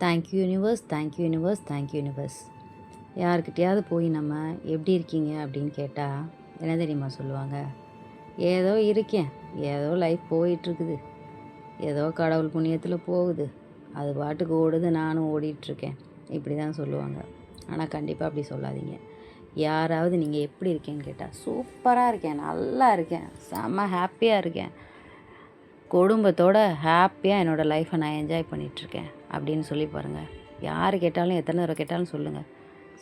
Thank you universe thank you universe thank you universe யாருக்கிட்டேயாவது போய் நம்ம எப்படி இருக்கீங்க அப்படின்னு கேட்டால் என்ன தெரியுமா சொல்லுவாங்க? ஏதோ இருக்கேன். ஏதோ லைஃப் போயிட்டுருக்குது. ஏதோ கடவுள் புண்ணியத்தில் போகுது. அது பாட்டுக்கு ஓடுது. நானும் ஓடிட்டுருக்கேன். இப்படி தான் சொல்லுவாங்க. ஆனால் கண்டிப்பாக அப்படி சொல்லாதீங்க. யாராவது நீங்கள் எப்படி இருக்கேன்னு கேட்டால் சூப்பராக இருக்கேன். நல்லா இருக்கேன். செம்ம ஹாப்பியாக இருக்கேன். குடும்பத்தோட ஹாப்பியாக என்னோடய லைஃப்பை நான் என்ஜாய் பண்ணிகிட்ருக்கேன் அப்படின்னு சொல்லி பாருங்கள் யார் கேட்டாலும் எத்தனை தடவை கேட்டாலும் சொல்லுங்கள்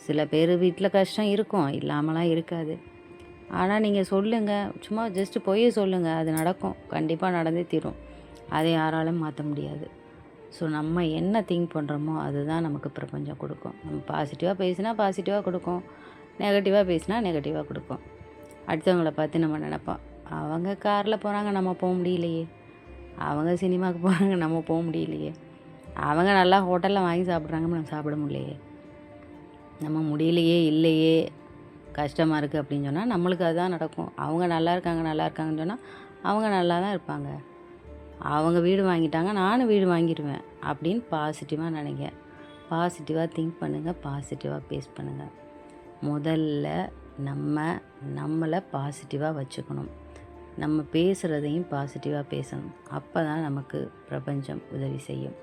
சில பேர் வீட்டில் கஷ்டம் இருக்கும் இல்லாமலாம் இருக்காது. ஆனால் நீங்கள் சொல்லுங்கள் சும்மா ஜஸ்ட்டு போய் சொல்லுங்கள் அது நடக்கும். கண்டிப்பாக நடந்தே தீரும். அதை யாராலும் மாற்ற முடியாது. ஸோ நம்ம என்ன திங்க் பண்ணுறோமோ அதுதான் நமக்கு பிரபஞ்சம் கொடுக்கும். நம்ம பாசிட்டிவாக பேசினா பாசிட்டிவாக கொடுக்கும். நெகட்டிவாக பேசினா நெகட்டிவாக கொடுக்கும். அடுத்தவங்கள பார்த்து நம்ம நினைப்போம். அவங்க காரில் போகிறாங்க நம்ம போக முடியலையே. அவங்க சினிமாவுக்கு போகிறாங்க நம்ம போக முடியலையே. அவங்க நல்லா ஹோட்டலில் வாங்கி சாப்பிட்றாங்க நம்ம சாப்பிட முடியலையே. நம்ம முடியலையே இல்லையே கஷ்டமாக இருக்குது அப்படின்னு சொன்னால் நம்மளுக்கு அதுதான் நடக்கும். அவங்க நல்லா இருக்காங்க நல்லா இருக்காங்கன்னு சொன்னால் அவங்க நல்லா தான் இருப்பாங்க. அவங்க வீடு வாங்கிட்டாங்க நானும் வீடு வாங்கிடுவேன் அப்படின்னு பாசிட்டிவாக நினைங்க. பாசிட்டிவாக திங்க் பண்ணுங்கள் பாசிட்டிவாக பேஸ் பண்ணுங்கள் முதல்ல நம்ம நம்மளை பாசிட்டிவாக வச்சுக்கணும். நம்ம பேசுகிறதையும் பாசிட்டிவாக பேசணும். அப்போ தான் நமக்கு பிரபஞ்சம் உதவி செய்யும்.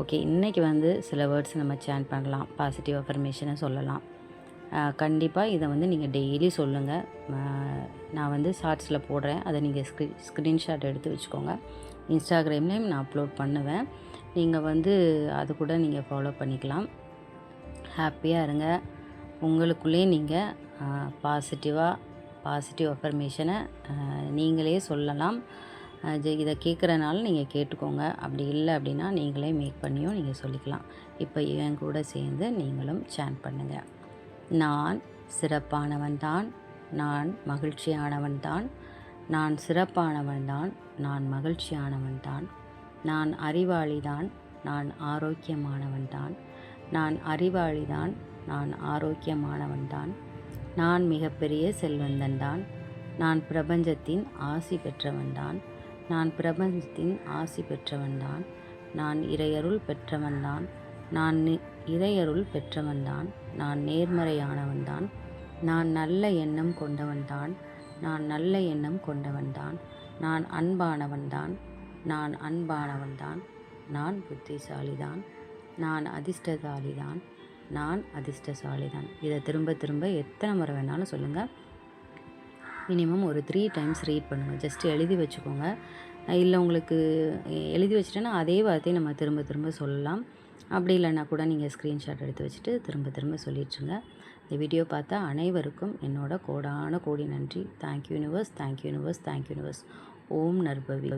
ஓகே இன்றைக்கி வந்து சில வேர்ட்ஸ் நம்ம சேன் பண்ணலாம். பாசிட்டிவ் அஃபர்மேஷனை சொல்லலாம். கண்டிப்பாக இதை வந்து நீங்கள் டெய்லி சொல்லுங்கள் நான் வந்து ஷார்ட்ஸில் போடுறேன். அதை நீங்கள் ஸ்க்ரீ ஸ்க்ரீன்ஷாட் எடுத்து வச்சுக்கோங்க. இன்ஸ்டாகிராம்லேயும் நான் அப்லோட் பண்ணுவேன். நீங்கள் வந்து அது கூட நீங்கள் ஃபாலோ பண்ணிக்கலாம். ஹாப்பியாக இருங்க. உங்களுக்குள்ளேயே நீங்கள் பாசிட்டிவாக பாசிட்டிவ் அஃபர்மேஷனை நீங்களே சொல்லலாம். இதை கேட்குறனால நீங்கள் கேட்டுக்கோங்க. அப்படி இல்லை அப்படின்னா நீங்களே மேக் பண்ணியும் நீங்கள் சொல்லிக்கலாம். இப்போ என் கூட சேர்ந்து நீங்களும் சேன் பண்ணுங்கள் நான் சிறப்பானவன் தான் நான் மகிழ்ச்சியானவன் தான் நான் சிறப்பானவன் தான் நான் மகிழ்ச்சியானவன் தான் நான் அறிவாளி தான் நான் ஆரோக்கியமானவன் தான் நான் அறிவாளி தான் நான் ஆரோக்கியமானவன் தான் நான் மிகப்பெரிய செல்வந்தன் தான் நான் பிரபஞ்சத்தின் ஆசி பெற்றவன்தான். நான் பிரபஞ்சத்தின் ஆசி பெற்றவன்தான். நான் இறையருள் பெற்றவன்தான். நான் இறையருள் பெற்றவன்தான். நான் நேர்மறையானவன்தான். நான் நல்ல எண்ணம் கொண்டவன்தான். நான் நல்ல எண்ணம் கொண்டவன்தான். நான் அன்பானவன்தான். நான் அன்பானவன்தான். நான் புத்திசாலிதான். நான் அதிர்ஷ்டசாலிதான். நான் அதிர்ஷ்டசாலிதான். இதை திரும்ப திரும்ப எத்தனை முறை வேணாலும் சொல்லுங்கள் மினிமம் ஒரு த்ரீ டைம்ஸ் ரீட் பண்ணுங்கள் ஜஸ்ட்டு எழுதி வச்சுக்கோங்க. இல்லை உங்களுக்கு எழுதி வச்சுட்டேன்னா அதே வார்த்தையை நம்ம திரும்ப திரும்ப சொல்லலாம். அப்படி இல்லைன்னா கூட நீங்கள் ஸ்க்ரீன்ஷாட் எடுத்து வச்சுட்டு திரும்ப திரும்ப சொல்லிட்டுருங்க இந்த வீடியோ பார்த்தா அனைவருக்கும் என்னோட கோடான கோடி நன்றி. Thank you universe thank you universe thank you universe Om நர்பவி